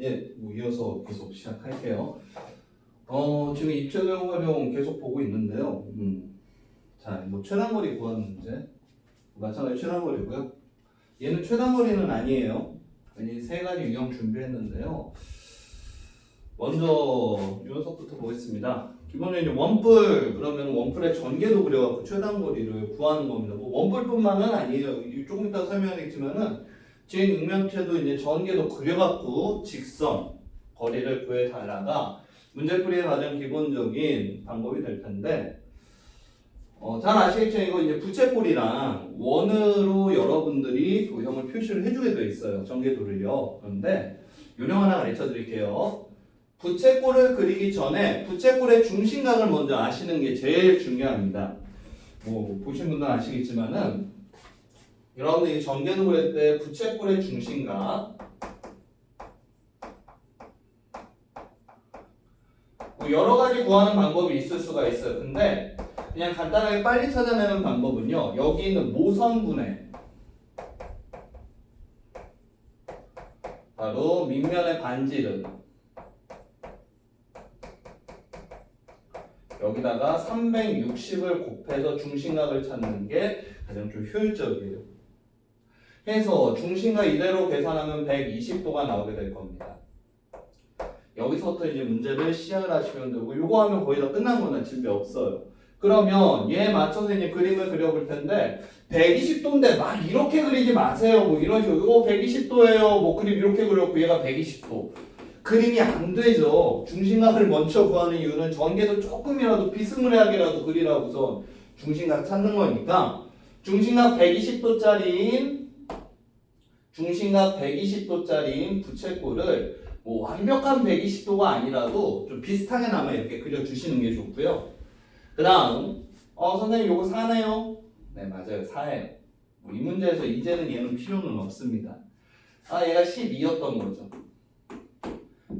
예, 뭐 이어서 계속 시작할게요. 어, 지금 입체적 활용 계속 보고 있는데요. 음. 자, 뭐 최단거리 구하는 문제. 마찬가지 최단거리고요. 얘는 최단거리는 아니에요. 이세 가지 유형 준비했는데요. 먼저 이 녀석부터 보겠습니다. 기본적으로 이제 원뿔 그러면 원뿔의 전개도 그려갖고 최단거리를 구하는 겁니다. 뭐 원뿔뿐만은 아니에요. 이 조금 이따 설명하겠지만은 제 육면체도 이제 전개도 그려갖고 직선 거리를 구해달라가 문제풀이의 가장 기본적인 방법이 될 텐데 어, 잘 아시겠죠? 이거 이제 부채꼴이랑 원으로 여러분들이 도형을 표시를 해주게 돼 있어요. 전개도를요. 그런데 요령 하나 가르쳐 드릴게요. 부채꼴을 그리기 전에 부채꼴의 중심각을 먼저 아시는 게 제일 중요합니다. 뭐 보신 분들은 아시겠지만은 여러분들이 전개도 그릴 때 부채꼴의 중심각 뭐 여러 가지 구하는 방법이 있을 수가 있어요. 근데 그냥 간단하게 빨리 찾아내는 방법은요. 여기 있는 모선분해 바로 밑면의 반지름 여기다가 360을 곱해서 중심각을 찾는 게 가장 좀 효율적이에요. 해서 중심각 이대로 계산하면 120도가 나오게 될 겁니다. 여기서부터 이제 문제를 시작을 하시면 되고 요거 하면 거의 다 끝난 거나 집에 없어요. 그러면 얘 맞춰서 이제 그림을 그려볼 텐데 120도인데 막 이렇게 그리지 마세요. 뭐 이런 식으로 이거 120도예요. 뭐 그림 이렇게 그렸고 얘가 120도. 그림이 안 되죠. 중심각을 먼저 구하는 이유는 전개도 조금이라도 비스무리하게라도 그리라고서 중심각 찾는 거니까 중심각 120도짜리인 중심각 120도짜리인 부채꼴을 뭐 완벽한 120도가 아니라도 좀 비슷하게 나마 이렇게 그려주시는 게 좋고요. 그 다음 어 선생님 요거 4네요? 네 맞아요 4예요. 뭐이 문제에서 이제는 얘는 필요는 없습니다. 아 얘가 12였던 거죠.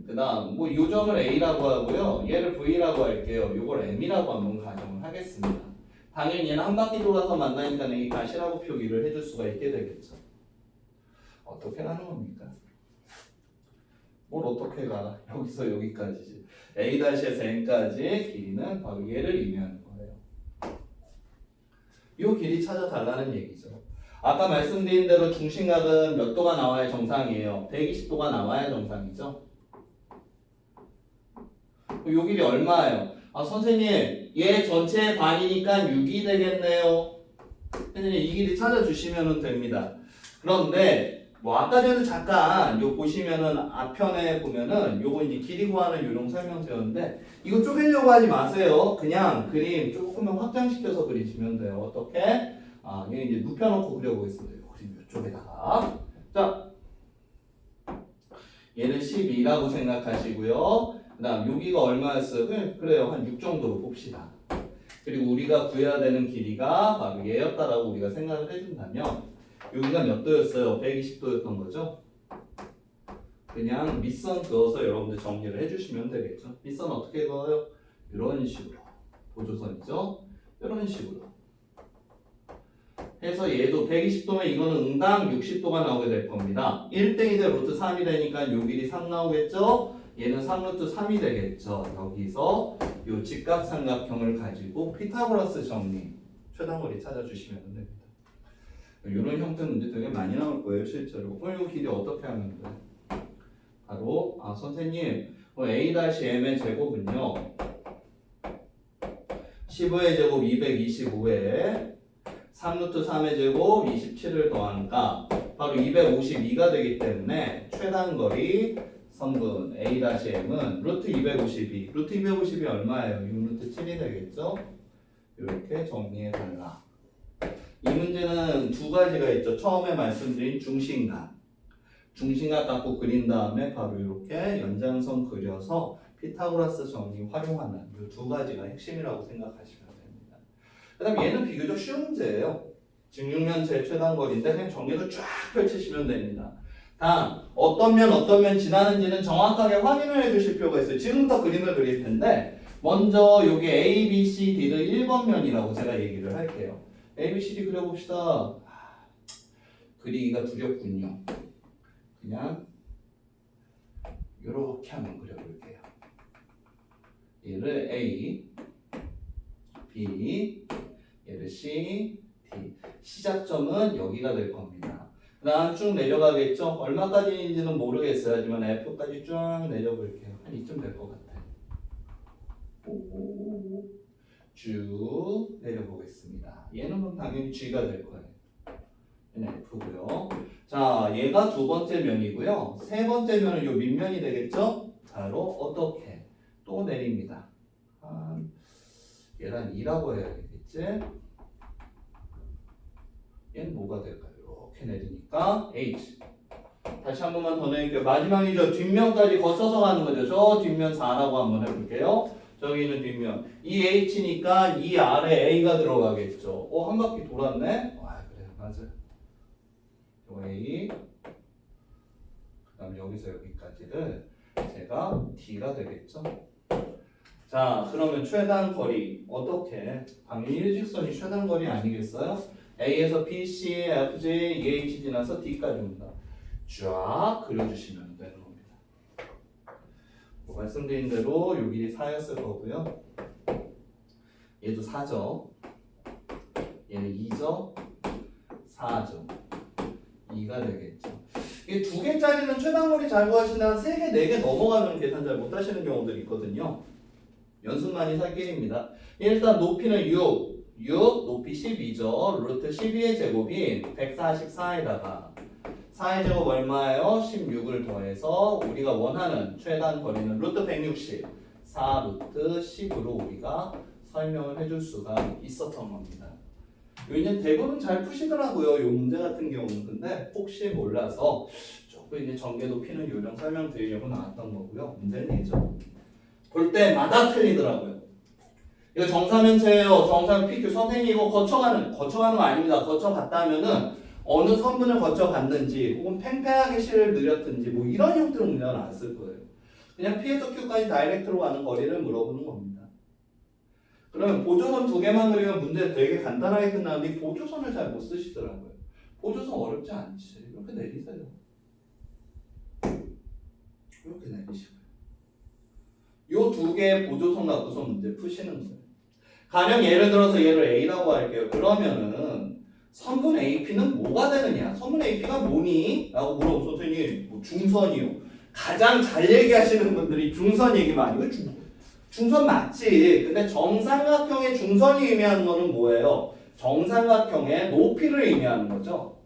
그 다음 뭐 요점을 A라고 하고요. 얘를 V라고 할게요. 요걸 M이라고 한번 가정을 하겠습니다. 당연히 얘는 한 바퀴 돌아서 만나니까 이 가시라고 표기를 해줄 수가 있게 되겠죠. 어떻게 가는 겁니까? 뭘 어떻게 가? 여기서 여기까지지. A-에서 N까지의 길이는 바로 얘를 의미하는 거예요. 이 길이 찾아달라는 얘기죠. 아까 말씀드린 대로 중심각은 몇 도가 나와야 정상이에요? 120도가 나와야 정상이죠. 요 길이 얼마예요? 아 선생님 얘 전체의 반이니까 6이 되겠네요. 선생님 이 길이 찾아주시면 됩니다. 그런데 뭐 아까 전에 잠깐 요 보시면은 앞편에 보면은 요거 이제 길이 구하는 요령 설명서였는데 이거 쪼개려고 하지 마세요. 그냥 그림 조금만 확장시켜서 그리시면 돼요. 어떻게? 아, 얘 이제 눕혀놓고 그려보겠습니다. 요 그림 이쪽에다가 자 얘는 12라고 생각하시고요. 그 다음 여기가 얼마였어요? 그래, 그래요. 한 6 정도로 봅시다. 그리고 우리가 구해야 되는 길이가 바로 얘였다라고 우리가 생각을 해준다면 여기가 몇 도였어요? 120도였던 거죠? 그냥 밑선 그어서 여러분들 정리를 해주시면 되겠죠? 밑선 어떻게 그어요? 이런 식으로 보조선이죠? 이런 식으로 해서 얘도 120도면 이거는 응당 60도가 나오게 될 겁니다 1대2 대 루트 3이 되니까 요 길이 3 나오겠죠? 얘는 3루트 3이 되겠죠. 여기서 요 직각삼각형을 가지고 피타고라스 정리 최단거리 찾아주시면 됩니다. 이런 형태 문제 되게 많이 나올 거예요, 실제로. 그럼 이 길이 어떻게 하면 돼? 바로 아 선생님, 뭐 a-m의 제곱은요. 15의 제곱 225에 3루트 3의 제곱 27을 더하니까 바로 252가 되기 때문에 최단거리 성분 A-M은 루트 252 루트 252 얼마예요? 6루트 7이 되겠죠? 이렇게 정리해 달라 이 문제는 두 가지가 있죠. 처음에 말씀드린 중심각 중심각 갖고 그린 다음에 바로 이렇게 연장선 그려서 피타고라스 정리 활용하는 이 두 가지가 핵심이라고 생각하시면 됩니다. 그 다음 얘는 비교적 쉬운 문제예요. 직육면체 최단거리인데 그냥 정리를 쫙 펼치시면 됩니다. 다음 어떤 면 어떤 면 지나는지는 정확하게 확인을 해주실 필요가 있어요. 지금부터 그림을 그릴 텐데 먼저 여기 A, B, C, D를 1번 면이라고 제가 얘기를 할게요. A, B, C, D 그려봅시다. 아, 그리기가 두렵군요. 그냥 이렇게 한번 그려볼게요. 얘를 A, B, 얘를 C, D. 시작점은 여기가 될 겁니다. 그 다음 쭉 내려가겠죠? 얼마까지인지는 모르겠어요. 하지만 F까지 쭉 내려볼게요. 한 이쯤 될 것 같아요. 오오오오. 쭉 내려보겠습니다. 얘는 당연히 G가 될 거예요. 얘는 F고요. 자, 얘가 두 번째 면이고요. 세 번째 면은 요 밑면이 되겠죠? 바로 어떻게 또 내립니다. 한 얘란 2라고 해야 되겠지? 얘는 뭐가 될까요? 이렇게 내리니까 H. 다시 한 번만 더 내릴게요. 마지막이죠. 뒷면까지 거쳐서 가는 거죠. 저 뒷면 4라고 한번 해볼게요. 저기는 뒷면. 이 H니까 이 아래 A가 들어가겠죠. 어, 한 바퀴 돌았네? 와, 그래. 맞아요. 요 A. 그 다음 여기서 여기까지를 제가 D가 되겠죠. 자, 그러면 최단 거리 어떻게? 당연히 일직선이 최단 거리 아니겠어요? A에서 B, C, F, G, E, H 지나서 D까지 온다. 쫙 그려주시면. 뭐 말씀드린 대로 요 길이 4였을 거고요. 얘도 4죠. 얘는 2죠. 4죠. 2가 되겠죠. 이게 두 개짜리는 최단거리 잘 구하신다면 세 개, 네개 넘어가면 계산 잘 못하시는 경우들이 있거든요. 연습만이 살 길입니다. 일단 높이는 6, 6 높이 12죠. 루트 12의 제곱인 144에다가 4의 제곱 얼마예요? 16을 더해서 우리가 원하는 최단 거리는 루트 160, 4 루트 10으로 우리가 설명을 해줄 수가 있었던 겁니다. 요즘 대부분 잘 푸시더라고요. 요 문제 같은 경우는 근데 혹시 몰라서 조금 이제 전개 높이는 요령 설명드리려고 나왔던 거고요. 문제는 예죠. 볼 때마다 틀리더라고요. 이거 정사면체예요. 정사면 PQ 선생님이 이거 거쳐가는 거쳐가는 거 아닙니다. 거쳐갔다 면은 어느 선분을 거쳐갔는지 혹은 팽팽하게 실을 늘렸든지 뭐 이런 형태로 문제가 나왔을 거예요. 그냥 P에서 Q까지 다이렉트로 가는 거리를 물어보는 겁니다. 그러면 보조선 두 개만 그리면 문제 되게 간단하게 끝나는데 이 보조선을 잘 못 쓰시더라고요. 보조선 어렵지 않지. 이렇게 내리세요. 이렇게 내리시고요. 요 두 개의 보조선 갖고서 문제 푸시는 거예요. 가령 예를 들어서 얘를 A라고 할게요. 그러면은 선분 AP는 뭐가 되느냐? 선분 AP가 뭐니? 라고 물어보면 선생님 뭐 중선이요. 가장 잘 얘기하시는 분들이 중선 얘기만 아니고 중, 중선 맞지. 근데 정삼각형의 중선이 의미하는 거는 뭐예요? 정삼각형의 높이를 의미하는 거죠.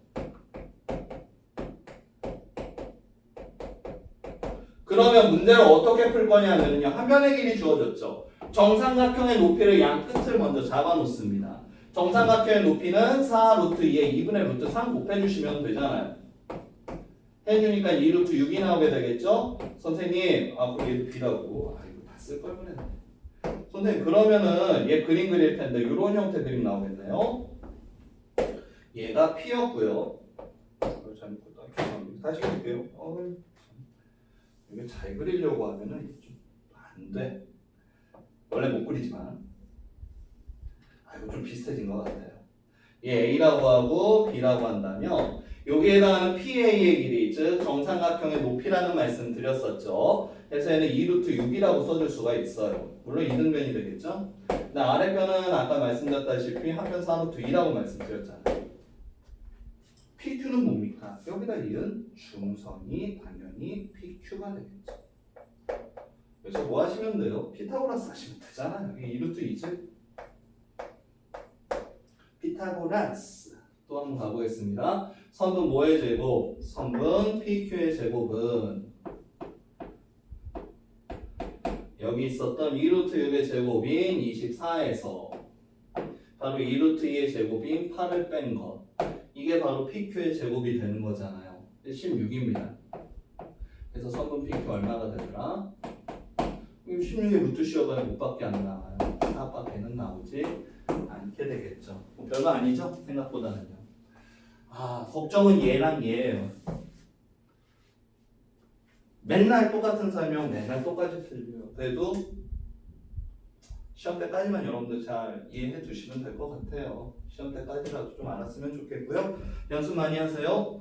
그러면 문제를 어떻게 풀 거냐면요. 한 변의 길이 주어졌죠. 정삼각형의 높이를 양 끝을 먼저 잡아 놓습니다. 정삼각형의 높이는 4 루트 2에 2분의 루트 3 곱해주시면 되잖아요. 해주니까 2 루트 6이 나오게 되겠죠? 선생님, 아, 그럼 얘도 B라고. 아, 이거 다 쓸 걸 그랬네. 선생님, 그러면은 얘 그림 그릴 텐데 이런 형태 그림 나오겠네요? 얘가 P였고요. 잘못. 다시 그릴게요. 참. 이게 잘 그리려고 하면은 이게 좀안 돼. 원래 못 그리지만. 좀 비슷해진 것 같아요. 얘 A라고 하고 B라고 한다면 여기에 해당하는 PA의 길이 즉 정삼각형의 높이라는 말씀 드렸었죠. 그래서 얘는 2루트 6이라고 써줄 수가 있어요. 물론 이등변이 되겠죠. 근데 아래변은 아까 말씀드렸다시피 한변 4루트 2라고 말씀드렸잖아요. PQ는 뭡니까? 여기다 이은 중선이 당연히 PQ가 되겠죠. 그래서 뭐 하시면 돼요? 피타고라스 하시면 되잖아요. 이게 2루트 2죠. 피타고라스 또한 번 가보겠습니다. 선분 뭐의 제곱? 선분 PQ의 제곱은 여기 있었던 2루트 6의 제곱인 24에서 바로 2루트 2의 제곱인 8을 뺀 것. 이게 바로 PQ의 제곱이 되는 거잖아요. 16입니다. 그래서 선분 PQ 얼마가 되더라? 16의 루트 씌어가 못 밖에 안 나와요. 4밖에는 나오지 않게 되겠죠. 뭐 별거 아니죠? 생각보다는요. 아, 걱정은 얘랑 얘예요. 맨날 똑같은 설명, 맨날 똑같이 틀려요. 그래도 시험 때까지만 여러분들 잘 이해해 두시면 될 것 같아요. 시험 때까지라도 좀 알았으면 좋겠고요. 연습 많이 하세요.